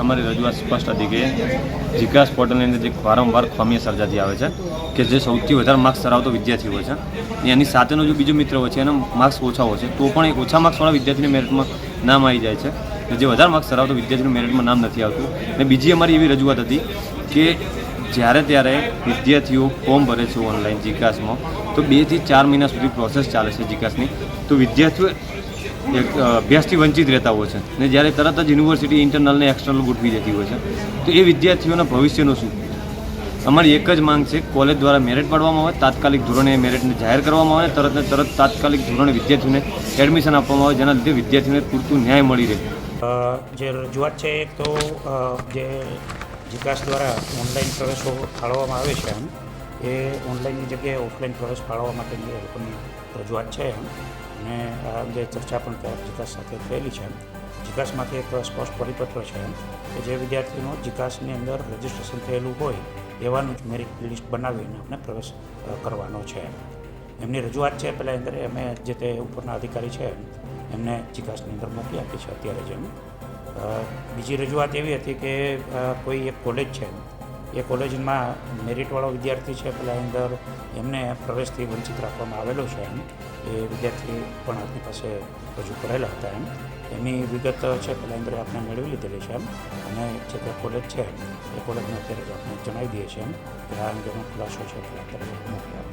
અમારી રજૂઆત સ્પષ્ટ હતી કે જીકાસ પોર્ટલની અંદર જે વારંવાર ખામીઓ સર્જાતી આવે છે કે જે સૌથી વધારે માર્ક્સ ધરાવતો વિદ્યાર્થી હોય છે. એની સાથેનો જો બીજો મિત્ર હોય છે, એના માર્ક્સ ઓછા હોય છે, તો પણ એક ઓછા માર્ક્સવાળા વિદ્યાર્થીને મેરિટમાં નામ આવી જાય છે. જે વધારે માર્ક્સ ધરાવતો વિદ્યાર્થીનું મેરિટમાં નામ નથી આવતું. અને બીજી અમારી એવી રજૂઆત હતી કે જ્યારે ત્યારે વિદ્યાર્થીઓ ફોર્મ ભરે છે ઓનલાઈન જીકાસમાં તો બેથી ચાર મહિના સુધી પ્રોસેસ ચાલે છે જીકાસની તો વિદ્યાર્થીઓ એક અભ્યાસથી વંચિત રહેતા હોય છે. ને જ્યારે તરત જ યુનિવર્સિટી ઇન્ટરનલ ને એક્સટર્નલ ગોઠવી દેતી હોય છે. તો એ વિદ્યાર્થીઓના ભવિષ્યનું શું? અમારી એક જ માંગ છે કોલેજ દ્વારા મેરિટ પાડવામાં આવે, તાત્કાલિક ધોરણે મેરિટને જાહેર કરવામાં આવે, તરત ને તરત તાત્કાલિક ધોરણે વિદ્યાર્થીઓને એડમિશન આપવામાં આવે, જેના લીધે વિદ્યાર્થીઓને પૂરતું ન્યાય મળી રહે. જે રજૂઆત છે એક તો જે વિકાસ દ્વારા ઓનલાઈન પ્રવેશો ફાળવવામાં આવે છે એમ, એ ઓનલાઈનની જગ્યાએ ઓફલાઈન પ્રવેશ ફાળવવા માટેની લોકોની રજૂઆત છે એમ. અને આ અંગે ચર્ચા પણ વિકાસ સાથે થયેલી છે. જીકાસમાંથી એક સ્પષ્ટ પરિપત્ર છે કે જે વિદ્યાર્થીનું જીકાસની અંદર રજિસ્ટ્રેશન થયેલું હોય એવાનું જ મેરિટ લિસ્ટ બનાવીને આપણે પ્રવેશ કરવાનો છે. એમની રજૂઆત છે પહેલાં અંદર અમે જે તે ઉપરના અધિકારી છે એમને ચિકાસની અંદર મોકલી આપી છે અત્યારે જેમ. બીજી રજૂઆત એવી હતી કે કોઈ એક કોલેજ છે, એ કોલેજમાં મેરિટવાળો વિદ્યાર્થી છે પહેલાં અંદર એમને પ્રવેશથી વંચિત રાખવામાં આવેલો છે એમ. એ વિદ્યાર્થી પણ આપણી પાસે રજૂ કરેલા હતા એમ. એની વિગત છે કલેન્દ્રે આપણે મેળવી લીધેલી છે એમ. અને જે તે કોલેજ છે, એ કોલેજને અત્યારે જ આપણે જણાવી દઈએ છીએ એમ. કે આ અંગેનો ખુલાસો છે અત્યારે મોકલી આપવાનો